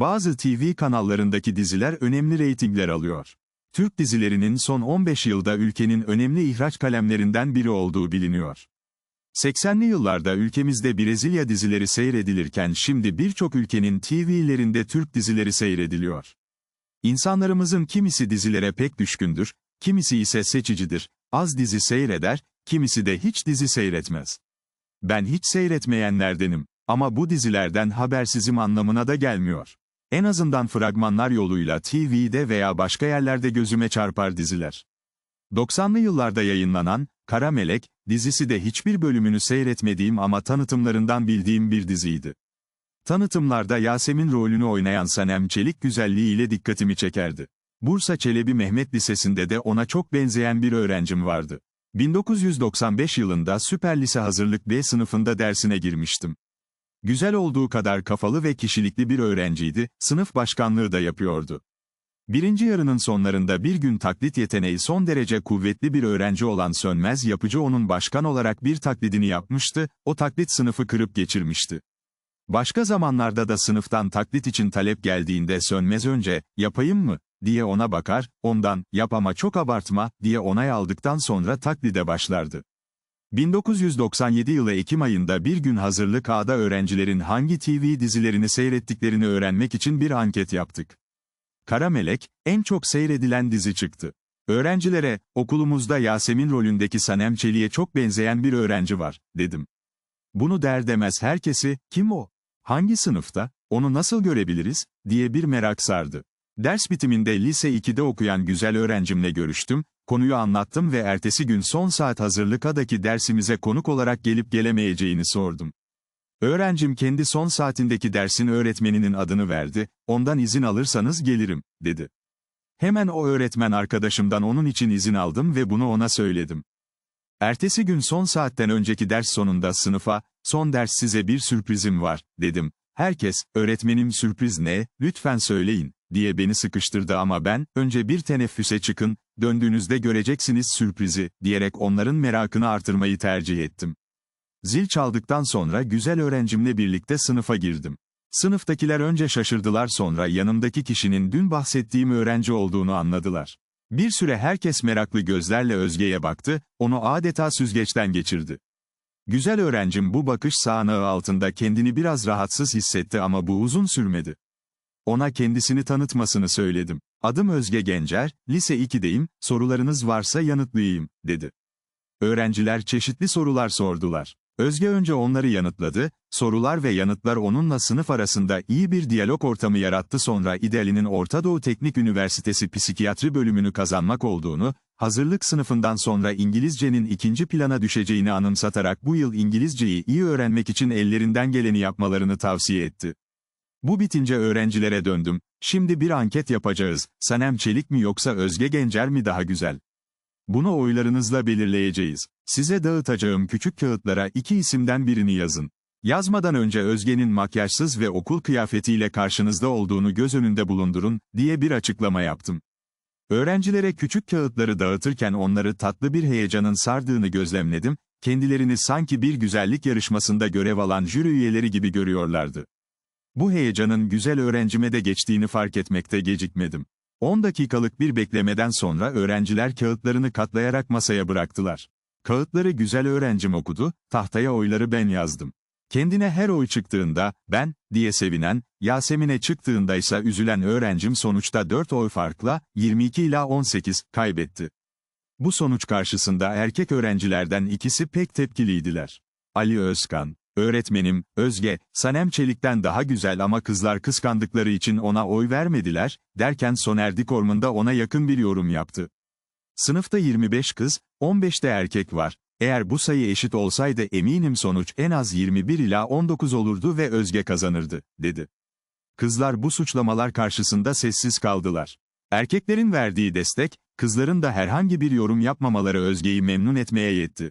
Bazı TV kanallarındaki diziler önemli reytingler alıyor. Türk dizilerinin son 15 yılda ülkenin önemli ihraç kalemlerinden biri olduğu biliniyor. 80'li yıllarda ülkemizde Brezilya dizileri seyredilirken şimdi birçok ülkenin TV'lerinde Türk dizileri seyrediliyor. İnsanlarımızın kimisi dizilere pek düşkündür, kimisi ise seçicidir, az dizi seyreder, kimisi de hiç dizi seyretmez. Ben hiç seyretmeyenlerdenim ama bu dizilerden habersizim anlamına da gelmiyor. En azından fragmanlar yoluyla TV'de veya başka yerlerde gözüme çarpar diziler. 90'lı yıllarda yayınlanan Kara Melek dizisi de hiçbir bölümünü seyretmediğim ama tanıtımlarından bildiğim bir diziydi. Tanıtımlarda Yasemin rolünü oynayan Sanem Çelik güzelliğiyle dikkatimi çekerdi. Bursa Çelebi Mehmet Lisesi'nde de ona çok benzeyen bir öğrencim vardı. 1995 yılında Süper Lise Hazırlık B sınıfında dersine girmiştim. Güzel olduğu kadar kafalı ve kişilikli bir öğrenciydi, sınıf başkanlığı da yapıyordu. Birinci yarının sonlarında bir gün taklit yeteneği son derece kuvvetli bir öğrenci olan Sönmez Yapıcı onun başkan olarak bir taklidini yapmıştı, o taklit sınıfı kırıp geçirmişti. Başka zamanlarda da sınıftan taklit için talep geldiğinde Sönmez önce, yapayım mı, diye ona bakar, ondan, yap ama çok abartma, diye onay aldıktan sonra taklide başlardı. 1997 yılı Ekim ayında bir gün hazırlık A'da öğrencilerin hangi TV dizilerini seyrettiklerini öğrenmek için bir anket yaptık. Kara Melek, en çok seyredilen dizi çıktı. Öğrencilere, okulumuzda Yasemin rolündeki Sanem Çelik'e çok benzeyen bir öğrenci var, dedim. Bunu der demez herkesi, kim o? Hangi sınıfta? Onu nasıl görebiliriz? diye bir merak sardı. Ders bitiminde lise 2'de okuyan güzel öğrencimle görüştüm, konuyu anlattım ve ertesi gün son saat hazırlıkadaki dersimize konuk olarak gelip gelemeyeceğini sordum. Öğrencim kendi son saatindeki dersin öğretmeninin adını verdi, ondan izin alırsanız gelirim, dedi. Hemen o öğretmen arkadaşımdan onun için izin aldım ve bunu ona söyledim. Ertesi gün son saatten önceki ders sonunda sınıfa, son ders size bir sürprizim var, dedim. Herkes, öğretmenim sürpriz ne, lütfen söyleyin, diye beni sıkıştırdı ama ben, önce bir teneffüse çıkın, döndüğünüzde göreceksiniz sürprizi, diyerek onların merakını artırmayı tercih ettim. Zil çaldıktan sonra güzel öğrencimle birlikte sınıfa girdim. Sınıftakiler önce şaşırdılar sonra yanımdaki kişinin dün bahsettiğim öğrenci olduğunu anladılar. Bir süre herkes meraklı gözlerle Özge'ye baktı, onu adeta süzgeçten geçirdi. Güzel öğrencim bu bakış sağanağı altında kendini biraz rahatsız hissetti ama bu uzun sürmedi. Ona kendisini tanıtmasını söyledim. Adım Özge Gencer, lise 2'deyim, sorularınız varsa yanıtlayayım, dedi. Öğrenciler çeşitli sorular sordular. Özge önce onları yanıtladı, sorular ve yanıtlar onunla sınıf arasında iyi bir diyalog ortamı yarattı sonra İDEAL'inin Orta Doğu Teknik Üniversitesi Psikiyatri bölümünü kazanmak olduğunu, hazırlık sınıfından sonra İngilizcenin ikinci plana düşeceğini anımsatarak bu yıl İngilizceyi iyi öğrenmek için ellerinden geleni yapmalarını tavsiye etti. Bu bitince öğrencilere döndüm, şimdi bir anket yapacağız, Sanem Çelik mi yoksa Özge Gencer mi daha güzel? Bunu oylarınızla belirleyeceğiz. Size dağıtacağım küçük kağıtlara iki isimden birini yazın. Yazmadan önce Özge'nin makyajsız ve okul kıyafetiyle karşınızda olduğunu göz önünde bulundurun, diye bir açıklama yaptım. Öğrencilere küçük kağıtları dağıtırken onları tatlı bir heyecanın sardığını gözlemledim, kendilerini sanki bir güzellik yarışmasında görev alan jüri üyeleri gibi görüyorlardı. Bu heyecanın güzel öğrencime de geçtiğini fark etmekte gecikmedim. 10 dakikalık bir beklemeden sonra öğrenciler kağıtlarını katlayarak masaya bıraktılar. Kağıtları güzel öğrencim okudu, tahtaya oyları ben yazdım. Kendine her oy çıktığında, ben, diye sevinen, Yasemin'e çıktığında ise üzülen öğrencim sonuçta 4 oy farkla, 22 ila 18, kaybetti. Bu sonuç karşısında erkek öğrencilerden ikisi pek tepkiliydiler. Ali Özkan, öğretmenim, Özge, Sanem Çelik'ten daha güzel ama kızlar kıskandıkları için ona oy vermediler, derken Soner Dikorm'un ona yakın bir yorum yaptı. Sınıfta 25 kız, 15'te erkek var. Eğer bu sayı eşit olsaydı eminim sonuç en az 21 ila 19 olurdu ve Özge kazanırdı, dedi. Kızlar bu suçlamalar karşısında sessiz kaldılar. Erkeklerin verdiği destek, kızların da herhangi bir yorum yapmamaları Özge'yi memnun etmeye yetti.